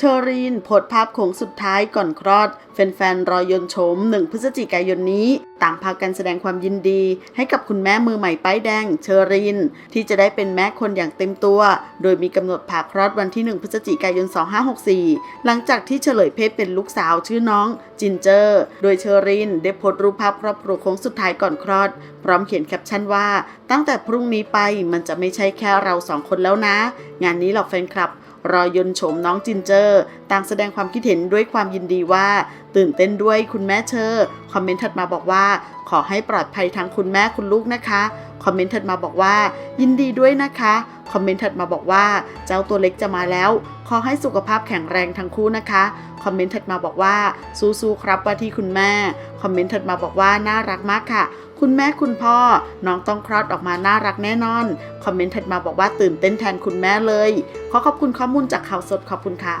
ชอรีนโพสภาพโค้งสุดท้ายก่อนคลอด แฟนๆ รอยนโฉม1 พฤศจิกายนนี้ ต่างพากันแสดงความยินดี ให้กับคุณแม่มือใหม่ป้ายแดงเชอรีน ที่จะได้เป็นแม่คนอย่างเต็มตัว โดยมีกำหนดผ่าคลอดวันที่ 1 พฤศจิกายน 2564 หลังจากที่เฉลยเพศเป็นลูกสาวชื่อน้องจินเจอร์ โดยเชอรีนได้โพสรูปภาพครอบครัวโค้งสุดท้ายก่อนคลอด พร้อมเขียนแคปชั่นว่า ตั้งแต่พรุ่งนี้ไปมันจะไม่ใช่แค่เราสองคนแล้วนะ งานนี้เหล่าแฟนคลับ รอยนต์โฉมน้องจินเจอร์ ต่างแสดงความคิดเห็นด้วยความยินดีว่า ตื่นเต้นด้วยคุณแม่เชอร์ คอมเมนต์ถัดมาบอกว่า ขอให้ปลอดภัยทั้งคุณแม่คุณลูกนะคะ คอมเมนต์ถัดมาบอกว่า ยินดีด้วยนะคะ คอมเมนต์ถัดมาบอกว่า เจ้าตัวเล็กจะมาแล้ว ขอให้สุขภาพแข็งแรงทั้งคู่นะคะ คอมเมนต์ถัดมาบอกว่า สู้ๆครับว่าที่คุณแม่ คอมเมนต์ถัดมาบอกว่าน่ารักมากค่ะ คุณแม่คุณพ่อ น้องต้องคลอดออกมาน่ารักแน่นอน คอมเมนต์ถัดมาบอกว่าตื่นเต้นแทนคุณแม่เลย ขอขอบคุณข้อมูลจากข่าวสดขอบคุณค่ะ